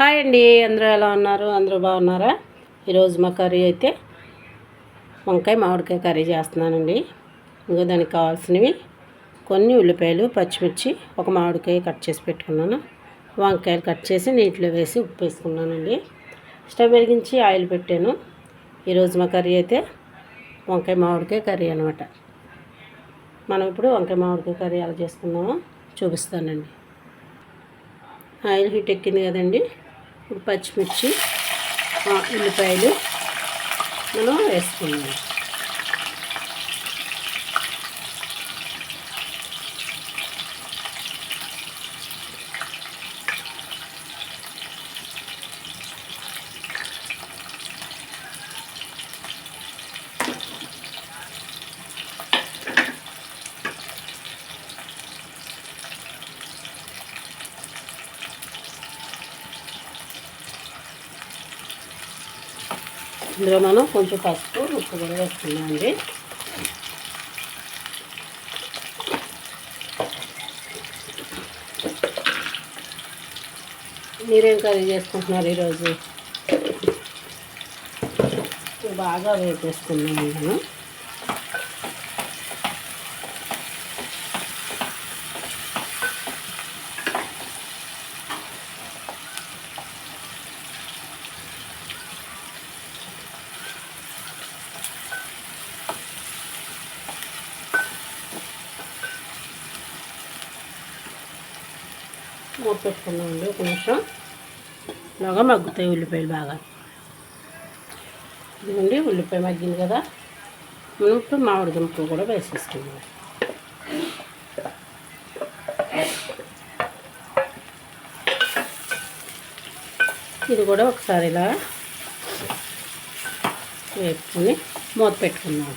Hi అండి అందరూ ఎలా ఉన్నారు? అందరూ బాగున్నారా? ఈరోజు మా కర్రీ అయితే వంకాయ మామిడికాయ కర్రీ చేస్తున్నానండి. ఇంకో దానికి కావాల్సినవి కొన్ని ఉల్లిపాయలు పచ్చిమిర్చి ఒక మామిడికాయ కట్ చేసి పెట్టుకున్నాను. వంకాయలు కట్ చేసి నీటిలో వేసి ఉప్పు వేసుకున్నానండి. స్టవ్ వెలిగించి ఆయిల్ పెట్టాను. ఈరోజు మా కర్రీ అయితే వంకాయ మామిడికాయ కర్రీ అనమాట మనం ఇప్పుడు వంకాయ మామిడికాయ కర్రీ ఎలా చేసుకుందామో చూపిస్తానండి. ఆయిల్ హీట్ ఎక్కింది కదండి. ఇప్పుడు పచ్చిమిర్చి ఉల్లిపాయలు మనం వేసుకున్నాం ఇందులో మనం కొంచెం పసుపు ఉప్పు కూడా వేస్తున్నామండి మీరేం కర్రీ చేసుకుంటున్నారు ఈరోజు? బాగా వేపేసుకున్నాం మనం. మూత పెట్టుకున్నామండి ఒక నిమిషం. బాగా మగ్గుతాయి ఉల్లిపాయలు బాగా. ఇదిగోండి ఉల్లిపాయ మగ్గింది కదా. మనం ఇప్పుడు మామిడి దుంపలు కూడా వేసేసుకున్నాం ఇది కూడా ఒకసారి ఇలా వేపుకొని మూత పెట్టుకున్నాం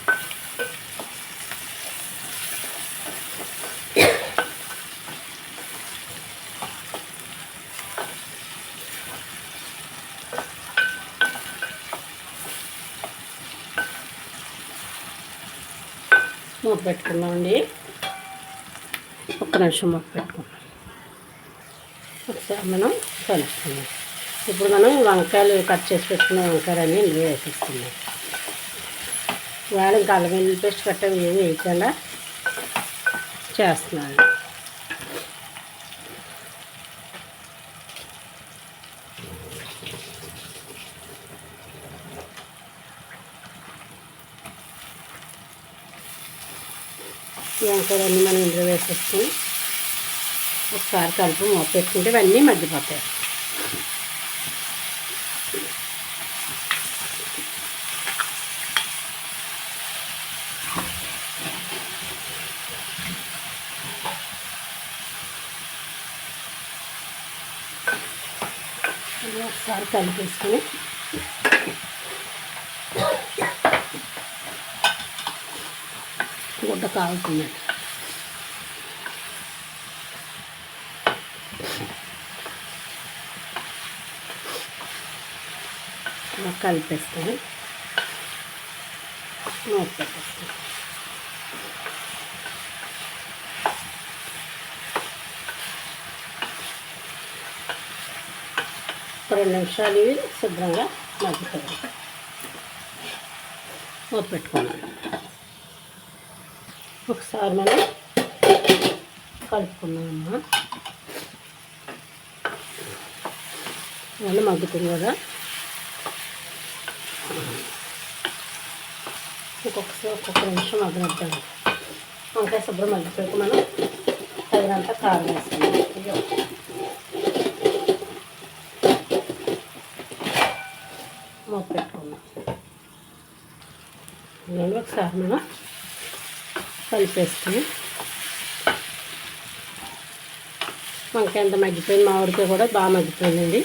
మూత పెట్టుకుందామండి. ఒక్క నిమిషం మూత పెట్టుకుందాం ఒకసారి మనం కలుపుకున్నాం ఇప్పుడు మనం వంకాయలు కట్ చేసి పెట్టుకున్న వంకాయలన్నీ ఇందులో వేసేసుకుందాం. వేళ ఇంకా అల్లం వెల్లుల్లి పేస్ట్ కట్ట ఏమి వేయకుండా చేస్తున్నాను వంకాయలన్నీ మనం ఇందులో వేసేసుకొని ఒకసారి కలుపు మూత పెట్టుకుంటే ఇవన్నీ మగ్గిపోతాయి. ఒకసారి కలిపేసుకొని గుడ్డ కాగుతుంది కలిపేస్తాను మూత పెట్టేస్తాను రెండు నిమిషాలు ఇవి శుభ్రంగా మగ్గుతాయి మూత పెట్టుకున్నాను. ఒకసారి మనం కలుపుకున్నామమ్మా మళ్ళీ మగ్గుతుంది కదా. ఒక్కొక్కసారి ఒక్కొక్క నిమిషం మగ్గనిద్దాం. వంకాయ శుభ్రం మగ్గిపోయి మనం తగినంత కారం వేస్తాం మూత పెట్టుకున్నాం ఒకసారి మనం కలిపేసుకుని వంకాయ ఎంత మగ్గిపోయింది? మామిడికాయ కూడా బాగా మగ్గిపోయిందండి.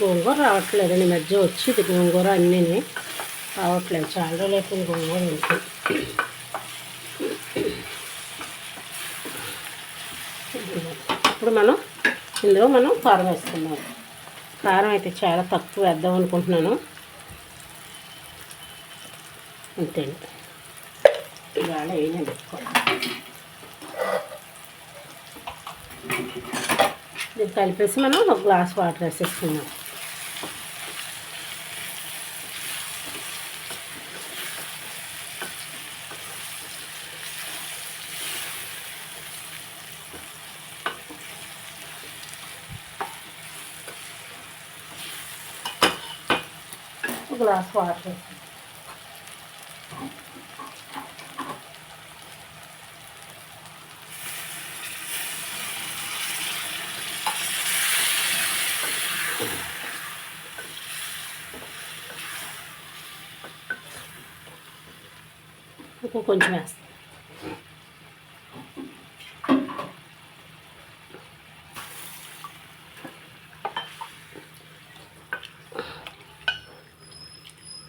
గోంగూర రావట్లేదండి. ఈ మధ్య వచ్చి ఇది గోంగూర అన్నీ రావట్లేదు. చాలా రోజులు అయిపోయింది గోంగూర ఇంటి ఇప్పుడు మనం ఇందులో మనం కారం వేసుకున్నాం కారం అయితే చాలా తక్కువ వేద్దాం అనుకుంటున్నాను. అంతే ఇవాళ వేయనండి ఎక్కువ ఇది కలిపేసి మనం ఒక గ్లాస్ వాటర్ వేసేసుకున్నాం ఒక గ్లాస్ వాటర్ ఇంకో కొంచెం వేస్తాను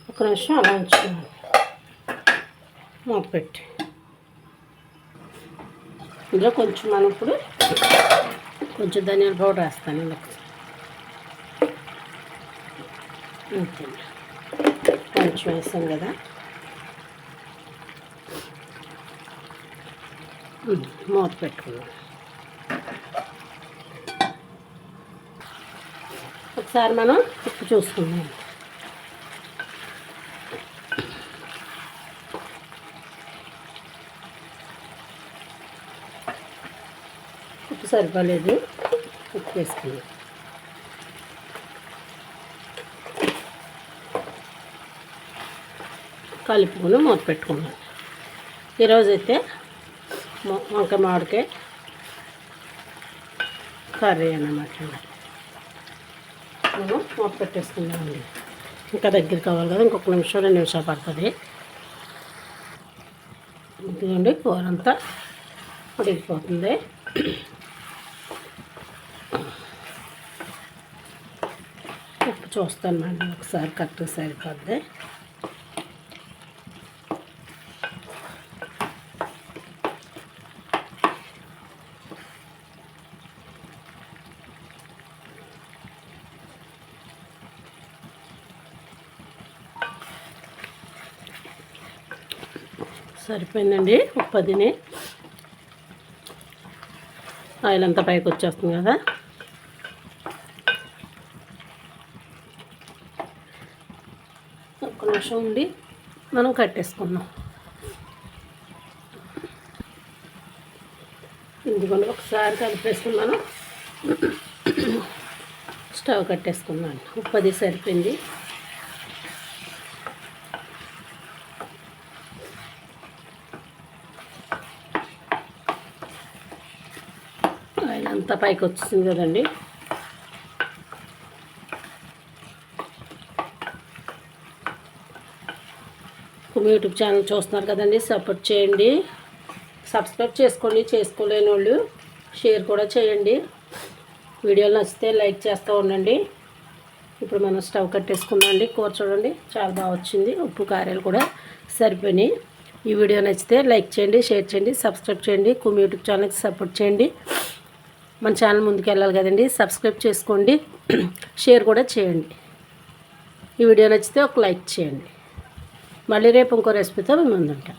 ఒక నిమిషం అలా ఉంచుకున్నాను. మూత పెట్టి. ఇందులో కొంచెం మనం ఇప్పుడు కొంచెం ధనియాల పౌడర్ వేస్తాను ఇందులో. అంతే కొంచెం వేసాం కదా? మూత పెట్టుకున్నాం ఒకసారి మనం ఉప్పు చూసుకుందాం. ఉప్పు సరిపోలేదు. ఉప్పు వేసుకుందాం. కలుపుకొని మూత పెట్టుకున్నాం ఈరోజైతే వంకాయ మామిడికాయ కర్రీ అన్నమాట మేము మూత పెట్టేసుకుందామండి. ఇంకా దగ్గర కావాలి కదా ఇంకొక నిమిషం రెండు నిమిషాలు పడుతుంది. ఇదిగోండి కూర అంతా ఉడికిపోతుంది. ఉప్పు చూస్తాను అండి ఒకసారి కరెక్ట్గా సరిపోద్ది. సరిపోయిందండి ఒక పదిని ఆయిల్ అంతా పైకి వచ్చేస్తుంది కదా. ఒక్క నిమిషం ఉండి మనం కట్టేసుకుందాం. ఇదిగోండి ఒకసారి కలిపేసుకున్నాను స్టవ్ కట్టేసుకున్నాను ఉప్పది సరిపోయింది ఆయిల్ అంతా పైకి వచ్చేసింది కదండి. యూట్యూబ్ ఛానల్ చూస్తున్నారు కదండి సపోర్ట్ చేయండి. సబ్స్క్రైబ్ చేసుకోండి చేసుకోలేని వాళ్ళు షేర్ కూడా చేయండి. వీడియోలు నచ్చితే లైక్ చేస్తూ ఉండండి. ఇప్పుడు మనం స్టవ్ కట్టేసుకుందాం అండి. కూర చూడండి చాలా బాగా వచ్చింది. ఉప్పు కారాలు కూడా సరిపోయినాయి. ఈ వీడియో నచ్చితే లైక్ చేయండి షేర్ చేయండి సబ్స్క్రైబ్ చేయండి. కుమ్ యూట్యూబ్ ఛానల్కి సపోర్ట్ చేయండి. మన ఛానల్ ముందుకు వెళ్ళాలి కదండి. సబ్స్క్రైబ్ చేసుకోండి. షేర్ కూడా చేయండి. ఈ వీడియో నచ్చితే ఒక లైక్ చేయండి. మళ్ళీ రేపు ఇంకో రెసిపీతో మేము ముందుంటాం